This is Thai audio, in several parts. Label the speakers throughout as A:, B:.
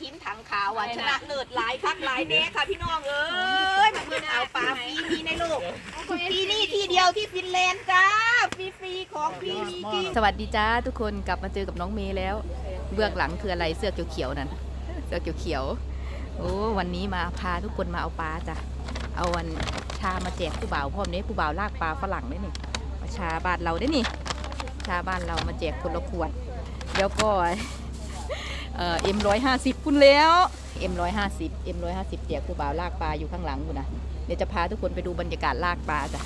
A: ชิมถังขาวอะชนะเลิศหลายคักหลายแน่ค่ะพี่น้องเอ้ยมาเพื่อนเอาปลาฟรีมีในโลกที่นี่ที่เดียวที่ฟินแลนด์จ้าฟรีๆของฟรีมีจริง
B: สวัสดีจ้าทุกคนกลับมาเจอกับน้องเมย์แล้ว เบื้องหลังคืออะไรเสื้อเขียวๆนั่นเสื้อเขียวๆโอ้วันนี้มาพาทุกคนมาเอาปลาจ้ะเอาวันชามาแจกผู้บ่าวพร้อมนี้ผู้บ่าวลากปลาฝรั่งได้นี่มาชาบ้านเราได้นี่ ชาบ้านเรามาแจกคนละขวดแล้วก็ เอ่อ็มร้อยห้าสิบคุณแล้วเอ็มร้อยห้าสิบเอ็มร้อยห้าสิบแจกผู้บ่าวลากปลาอยู่ข้างหลังคุณนะเดี๋ยวจะพาทุกคนไปดูบรรยากาศลากปลาจ้ะ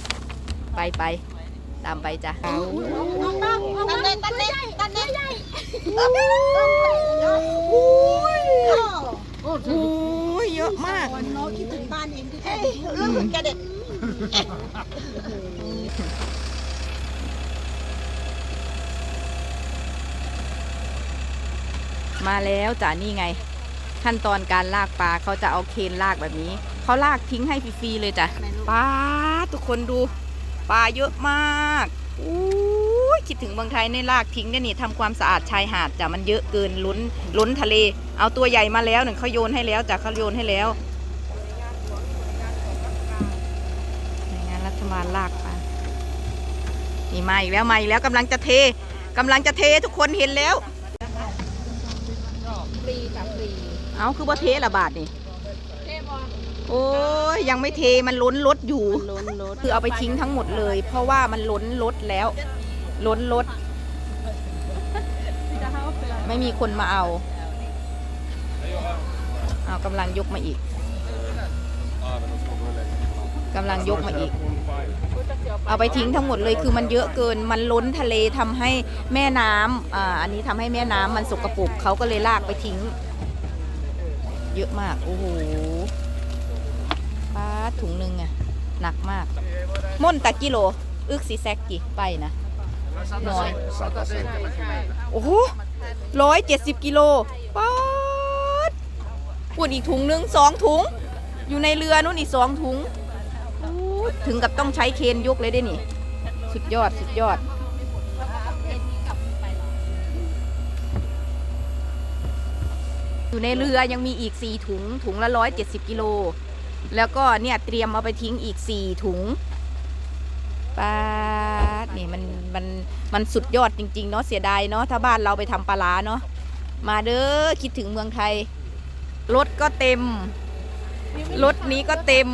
B: ไปไปตามไปจ้ะ
A: กันเลยกันเลยกันเลย
B: โอ้ยเยอะมาก
A: น้องคิดถึงบ้านเองที่แท้เรื่องมันแกเด็ด
B: มาแล้วจ้ะนี่ไง ขั้นตอนการลากปลาเขาจะเอาเคนลากแบบนี้เขาลากทิ้งให้ฟรีๆเลยจ้ะปลาทุกคนดูปลาเยอะมากอู้ยคิดถึงเมืองไทยในลากทิ้งเนี่ยนี่ทำความสะอาดชายหาดจ้ะมันเยอะเกินล้นล้นทะเล เอาตัวใหญ่มาแล้วหนึ่งเขาโยนให้แล้วจ้ะเขาโยนให้แล้วหน่วยงานรัฐบาลลากปลานี่มาอีกแล้วมาอีกแล้วกำลังจะเทกำลังจะเททุกคนเห็นแล้ว
A: ฟรีค่ะฟรี
B: เอาคือว่าเทละบาทนี่โอ้ยยังไม่เทมันล้นรถอยู่
A: ล้นรถ
B: คือเอาไปทิ้งทั้งหมดเลย เพราะว่ามันล้นรถแล้ว ล้นรถ ไม่มีคนมาเอาเอากำลังยกมาอีกกำลังยกมาอีก เอาไปทิ้งทั้งหมดเลยคือมันเยอะเกินมันล้นทะเลทำให้แม่น้ำอ่าอันนี้ทำให้แม่น้ำมันสกปรกเขาก็เลยลากไปทิ้ง เยอะมากโอ้โหปลาถุงหนึ่งอะหนักมากม่นตะกิโล อึกสีแซกกี่ไปนะน้อยโอ้โหร้อยเจ็ดสิบกิโลป๊าดปวดอีกถุงหนึ่งสองถุง อยู่ในเรือนู่นอีกสองถุง ถึงกับต้องใช้เคนยกเลยได้นี่ สุดยอดสุดยอด อยู่ในเรือยังมีอีก 4 ถุง ถุงละ 170 กิโล แล้วก็เนี่ยเตรียมเอาไปทิ้งอีก 4 ถุงปลาดนี่มันมันมันสุดยอดจริง ๆ เนาะเสียดายเนาะถ้าบ้านเราไปทำปลาร้าเนาะมาเด้อคิดถึงเมืองไทย รถก็เต็ม รถนี้ก็เต็ม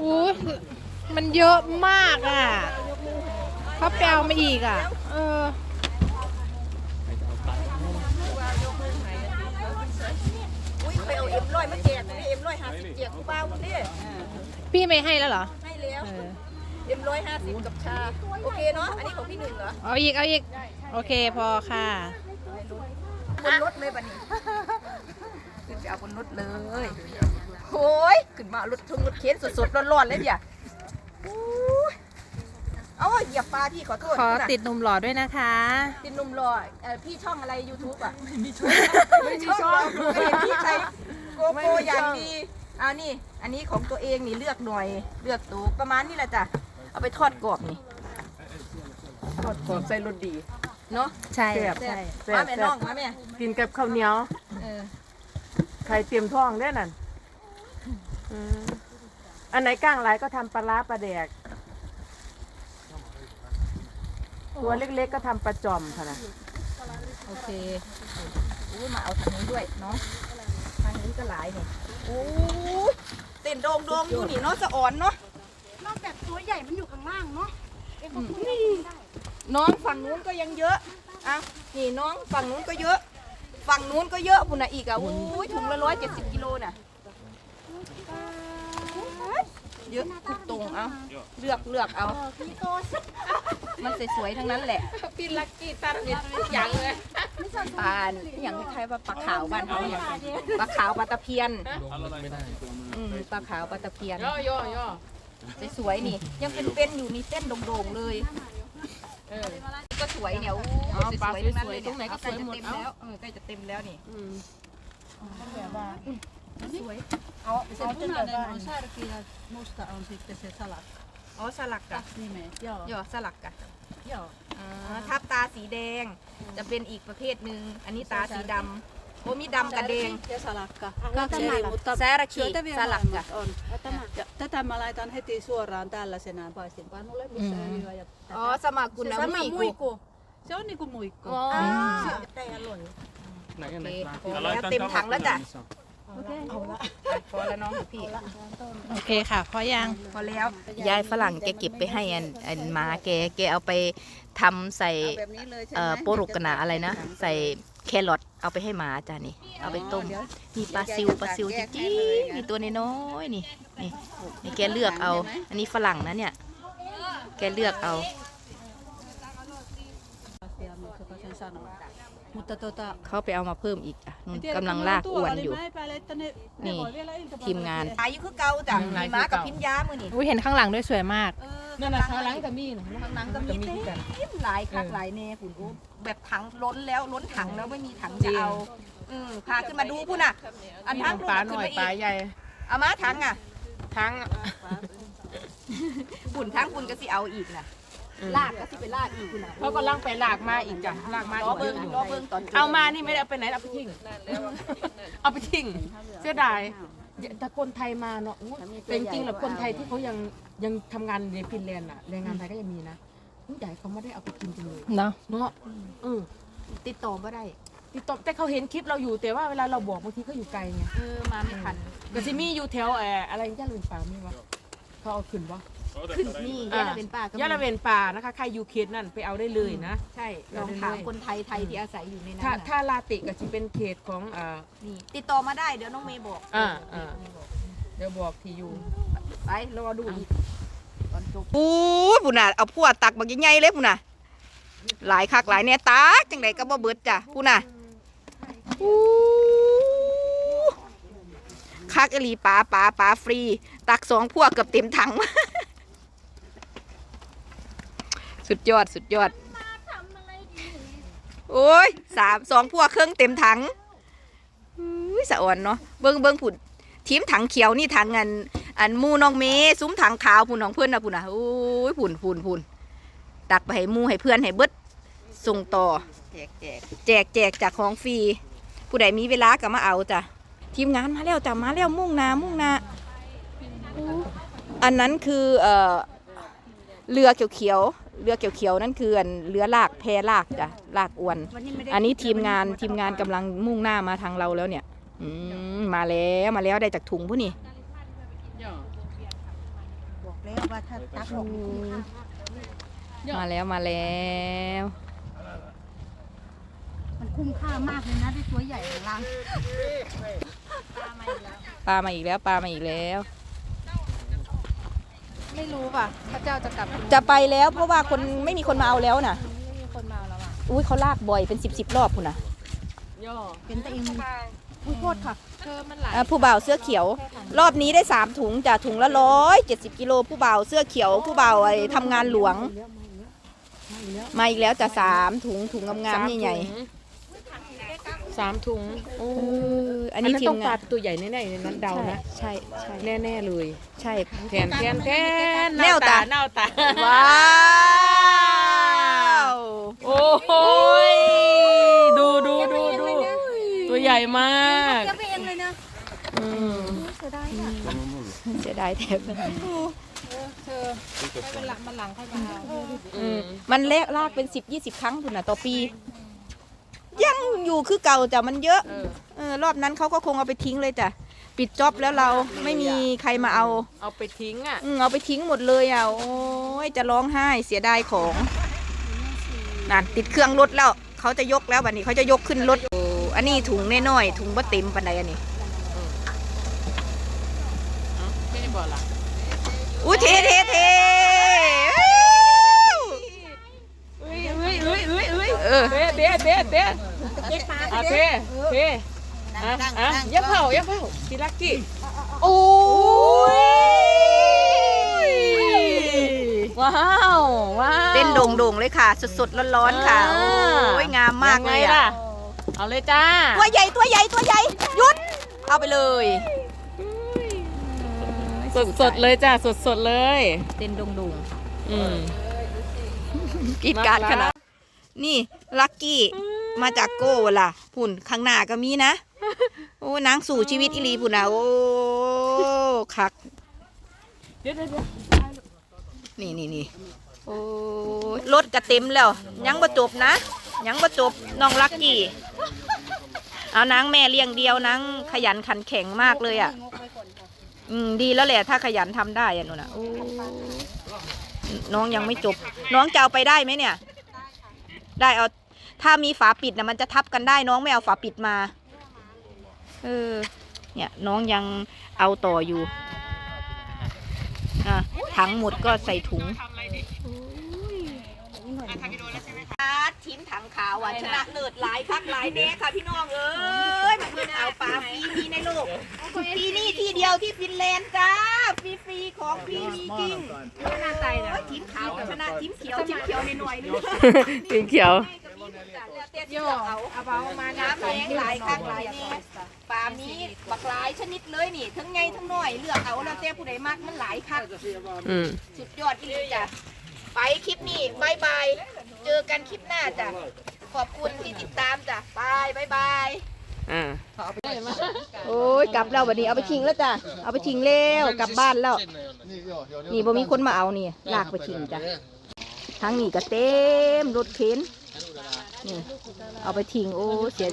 C: อู้ยมันเยอะมากอะเขาแปลมาอีกอะ เออ
A: อุ้ยไปเอาเอ็มร้อยมาแจกเอ็มร้อยห้าสิบแจกกูเบาดิ
C: พี่ไม่ให้แล้วเหรอ
A: ให้แล้ว
C: เออ
A: เอ็มร้อยห้าสิบกับชา โอเคเนาะ อันนี้ของพี่หนึ่งเหรอ
C: เอาอีก เอาอีก โอเคพอค่ะ
A: บนรถเลยบัดนี้ขึ้น ไปเอาบนรถเลยโอ้ยขึ้นมารถทุ่งรถเข็นสดๆร้อนๆเลยพี่อะโอ้ยเอาเหยียบปลาพี่ขอโทษ
C: ขอ
A: นะ
C: ติดหนุ่มหล่อด้วยนะคะ
A: ติดหนุ่มรอยเอ่อพี่ช่องอะไร YouTube อะ ไม่มีช่องไม่มีช่องไม่เห็นพี่ใช้โกโปรอย่างดีเอานี่อันนี้ของตัวเองนี่เลือกหน่อยเลือกตูประมาณนี้แหละจ้ะเอาไปทอดกรอบนี่ทอดกรอบใส่รสดีเนาะ
C: ใช่
D: แซ่บ
A: แซ่
D: แซ่
A: บบมาแม่น้องมาแม่
D: กินกับข้าวเหนียว
A: เออ
D: ไข่เตรียมท้องได้นั่นอืมอันไหนก้างหลายก็ทำปลาร้าปลาแดก ตัวเล็กๆก็ทำปลาจอมค่ะนะ
A: โอเคอุ้ยมาเอาทางนี้ด้วยเนาะทางนี้ก็หลายนี่โอ้ยเต้นโดงโดงๆอยู่นี่เนาะสะอ่อนเนาะ
E: นอกจากตัวใหญ่มันอยู่ข้างล่างเนาะเอ็งก็พูด
A: น้องฝั่งนู้นก็ยังเยอะอะนี่น้องฝั่งนู้นก็เยอะ ฝั่งนู้นก็เยอะปุ่นน่ะอีกอะโอ้ยถุงละร้อยเจ็ดสิบกิโลน่ะเยอะทุกตรงเอาเลือกเลือกเอา
E: พี่โตส
A: มันสวยๆทั้งนั้นแหละ
C: พี่ลักกี้ตัดนิดยังเลย
A: ปลาอย่างคล้ายๆว่าปลาขาวบ้านเขาอย่างปลาขาวปลาตะเพียนอืมปลาขาวปลาตะเพียน
C: ย่อย่อย่อ
A: สวยๆนี่ ยังเป็นๆอยู่นี่เส้นโด่งๆเลย
C: เออ
A: ก็ สวยเนี่ยโอ้
C: อ๋อปลา
A: สวยๆทั้งนั้นเลย
C: สวยๆตรงไหนก็
A: ใกล้จะ
C: สวยหมด
A: เต็มแล้วเออใกล้จะเต็มแล้วนี่เอาเอาจนแบบว่า
E: särkiä musta on sitten se salakka.
A: อ๋อสลักกะ
E: Nimeä, joo.
A: ย่อสลักกะ
E: Joo.
A: อ๋อทับตาสีแดงจะเป็นอีกประเภทหนึ่งอันนี้ตาสีดำ โอ้มีดำกับแดง
E: Ja salakka. Kaksi eri, mutta
A: Särki,
E: syötäviä
A: salakka.
E: molemmat on. Ja tätä mä laitan heti suoraan tällaisenaan paistinpannulle, missä öljyä ja
A: อ๋อ
E: tätä.
A: สมากุ
E: Se
A: นะ
E: sama
A: มุยกุ
E: muikku. Se on niinku muikku.
A: อ๋อ
E: แต่อร่อย
F: ไหนอันไหน
A: โอเค
F: ปลา
A: พอแล้วเต็มถังแล้วจ้ะ
E: เอาละ
A: พอแล้วน้องพี่
C: โอเคค่ะพอยัง
A: พอแล้ว
B: ยายฝรั่งแกเก็บไปให้อันอันหมาแกแกเอาไปทำใส่
E: แบบนี้เลยใช่ไหม
B: เอ่อโปรกกันนะอะไรนะ ใส่ แครอทเอาไปให้หมาจ้ะนี่ เอาไปต้มนี่ปลาซิวปลาซิวจริงๆนี่ตัวน้อยๆนี่นี่นี่แกเลือกเอา อันนี้ฝรั่งนะเนี่ย แกเลือกเอา
E: asia, mutta sen sanoo. Mutta tota,
B: เขา ไปเอามาเพิ่มอีกอะนู่น
E: en tiedä,
B: กำลัง
E: kun ne
B: ลาก
E: on
B: อวน
E: tuolla,
B: อยู่
E: Niin mä epäilen, että ne, ne
B: Niin,
E: voi vielä iltapäivällä
B: ทีมงาน
A: ขายอยู่คือเก่าจ้ะมีม้ากับพิ้นย้ามือนี่
C: อุ้ยเห็นข้างหลังด้วยสวยมาก
D: นั่นน่ะขาหลังก็มีนะ
A: ข้างหนังก็มีเต็มหลายคักหลายแน่คุณโอ้แบบถังล้นแล้วล้นถังแล้วไม่มีถังจะเอาอืมพาขึ้นมาดูพุ่นน่ะ อัน
D: มี
A: ทั้ง
D: ปลาหน่อยปลาใหญ่
A: เอามาถังอะ
D: ทั้ง
A: ปุ่นทั้งปุ่นก็สิเอาอีกน่ะ ลากก็สิไปลากอีกคุณน่ะ
D: เขาก็ลังไปลากมาอีกจ้ะลากมา
A: รอเบิ้งรอเบิ้งตอน
D: เอามานี่ไม่ได้เอาไปไหนเอาไปทิ้งเอาไปทิ้งเสียดายแต่คนไทยมาเนาะอุ๊ยแต่จริงๆแล้วคนไทยที่เขายังยังทำงานในฟินแลนด์อะแรงงานไทยก็ยังมีนะผู้ใหญ่เขาไม่ได้เอาไปกินจังเลย
C: เนาะ
D: เนาะเออ
A: ติดต่อบ่ได้
D: ติดต่อแต่เขาเห็นคลิปเราอยู่แต่ว่าเวลาเราบอกบางทีเขาอยู่ไกลไง
A: เออมาไม่ทัน
D: ก็สิมีอยู่แถวเอ่ออะไรย่าละเวนป่ามีวะเขาเอาขึ้นวะ
A: ขึ้นนี่ย่าละเป็นป้าก็มี
D: ย่าละเวนป่านะคะ ใครอยู่เขตนั่นไปเอาได้เลยนะ
A: ใช่ลองถามคนไทยไทยที่อาศัยอยู่ในนั้น
D: ถ้า
A: น่ะ
D: ถ้าลาติก็จะเป็นเขตของอ่า
A: นี่ติดต่อมาได้เดี๋ยวน้องเมย์บอก
D: อ่าอ่าเดี๋ยวบอกที่อยู่
A: ไปรอดูอีกตอนจบ
B: ปู๊ดปุ่นน่ะเอาพวกตักบักใหญ่ๆเลยปุ่นน่ะหลายคักหลายเนี่ยตักจังไดก็บ่เบิดจ้ะปุ่นน่ะอู้คักอหลีปลาปลาปลาฟรี ตักสองพวกเกือบเต็มถัง สุดยอดสุดยอด โอ้ยสามสองพวกเครื่องเต็มถังอุ้ยสะอ่อนเนาะเบิ้งเบิ้งผุดทีมถังเขียวนี่ถังอัน อันมูน้องเมซุ้มถังขาวพุ่นของเพื่อนนะพุ่นนะโอ้ยพุ่นพุ่นพุ่นตักไปให้มูให้เพื่อนให้เบิดส่งต่อ
A: แจกแจก
B: แจกแจกจากของฟรีผู้ใดมีเวลาก็มาเอาจ้ะทีมงานมาแล้วจ้ะมาแล้วมุ่งนามุ่งนาอันนั้นคือเอ่อเรือเขียว เรือเขียวๆนั่นคืออันเรือลากแพลากจ้ะลากอวน
E: วันนี้ไม่ได้
B: อันนี้ทีมงานทีมงานกำลังมุ่งหน้ามาทางเราแล้วเนี่ยอืมมาแล้วมาแล้วได้จากถุงผู้นี่
E: บอกแล้วว่าถ้าตักออก
B: มาแล้วมาแล้ว
E: มันคุ้มค่ามากเลยนะได้ตัวใหญ่ของเรา
B: ปลามาอีกแล้วปลามาอีกแล้ว
C: ไม่รู้ป่ะพระเจ้าจะกลับ
B: จะไปแล้วเพราะว่าคนไม่มีคนมาเอาแล้วน่ะ
C: ไม่มีคนมาแล้วอะ
B: อุ้ยเขาลากบ่อยเป็นสิบสิบรอบคุณน่ะ
D: ย่อ
E: เป็นตัวเองอุ้ยโทษค่ะ
C: เธอมันหลาย
B: อะผู้บ่าวเสื้อเขียว รอบนี้ได้สามถุงจากถุงละร้อยเจ็ดสิบกิโลผู้บ่าวเสื้อเขียว ผู้บ่าวไอ้ทำงานหลวง มาอีกแล้วจะสามถุงถุงงามๆใหญ่
D: สามถุงโอ้
B: ๆเอออั
D: อั
B: น
D: น
B: นี้
D: นี้
B: ที
D: ต้อ
B: ม
D: งป
B: งา
D: ลานตัวใหญ่แน่ๆในนั้นเดานะ
B: ใช่ใช่
D: แน่ๆเลย
B: ใช่
D: แทนแทนแทน
B: แนวตา
D: แนวตา
B: ว้าว
D: โอ้โหยดูดูดูดูตัวใหญ่มาก
E: จะไปเองเลยนะ
D: อืม
E: เสียดายอะ
B: เสียดายแทบ
C: เธอไม่เป็นหลังมันหลังค่อยมาเอา
D: อืม
B: มันเลกลากเป็นสิบยี่สิบครั้งคุณน่ะต่อปียั งอยู่คือเก่าจ้ะมันเยอะ
D: เออ
B: เออรอบนั้นเขาก็คงเอาไปทิ้งเลยจ้ะปิดจ็อบแล้วเราไม่มีใครมาเอา
D: เอาไปทิ้งอะ
B: อืมเอาไปทิ้งหมดเลยอะ โอ้ย จะร้องไห้เสียดายของนั่นติดเครื่องรถแล้ว เขาจะยกแล้วบัดนี้เขาจะยกขึ้นรถโอ้อันนี้ถุงน้อยๆถุงบ่เต็มปันใดอันนี้
D: ไม่ได้บอกล่ะ
B: อู้เทเทเท
D: เอ้ยเอ้ยเอ้ยเอ้ยเอ้ย
B: เออ
D: เตะเตะเตะเตะเอาเตะเตะอะอะอยับเผาอยับเผาพี่ลักกี้
B: โอ้ย
D: ว้าวว้าว
B: เต้นโด่งๆเลยค่ะ สดๆร้อนๆค่ะโอ้ยงามมากเลยอะ
D: เอาเลยจ้า
B: ตัวใหญ่ตัวใหญ่ตัวใหญ่หยุด เอาไปเลย
D: สดสดเลยจ้ะสดสดเลย
B: เต้นดงดง
D: อืม
B: กีดกาดขนาด นี่ลักกี้มาจากโก้ล่ะพุ่นข้างหน้าก็มีนะ โอ้นางสู่ชีวิตอีหลีพุ่นนะโอ้คัก
D: เดี๋ยวเดี๋ยวเดี๋ยว
B: นี่นี่นี่โอ้ยรถก็เต็มแล้ว ยังบ่จบนะ ยังบ่จบน้องลักกี้เอานางแม่เลี้ยงเดียวนางขยันขันแข็งมากเลยอะ อืมดีแล้วแหละถ้าขยันทำได้อะหนูนะโอ้น้องยังไม่จบ น้องจะเอาไปได้ไหมเนี่ย ได้เอา ถ้ามีฝาปิดนะมันจะทับกันได้น้องไม่เอาฝาปิดมา เออ เนี่ยน้องยังเอาต่ออยู่อะทั้งหมดก็ใส่ถุงชิ้นถังขาวอะชนะเลิศหลายคักหลายแน่ค่ะพี่น้องเอ้ยมาเพื่อนเอาปลาฟรีมีในโลกที่นี่ที่เดียวที่ฟินแลนด์จ้าฟรีฟรีๆของฟรีมีจริงชนะใจนะทีมขาวกับชนะทีมเขียวทีมเขียวในหน่อยๆนึง
D: สีเขียว
B: โยเอาเอาเบามาน้ำแรงหลายคักหลายแน่ปลามีบักหลายชนิดเลยนี่ ทั้งไงทั้งน้อยเลือกเอาแล้วแต่ผู้ใดมากมันหลายคัก
D: อืม
B: สุดยอดอีหลีจ้ะไปคลิปนี้บายบายเจอกันคลิปหน้าจ้ะขอบคุณที่ติดตามจ้ะบายบายบาย
D: อ่า
B: โอ้ยกลับแล้ววันนี้เอาไปทิ้งแล้วจ้ะเอาไปทิ้งแล้วกลับบ้านแล้ว นี่บ่มีคนมาเอานี่ลากไปทิ้งจ้ะ ทั้งนี้ก็เต็มรถเข็นนี่เอาไปทิ้งโอ้เสีย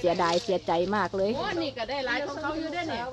B: เสียดายเสียใจมากเลย
C: นี่ก็ได้หลายของเขาอยู่ด้วยเนี่ย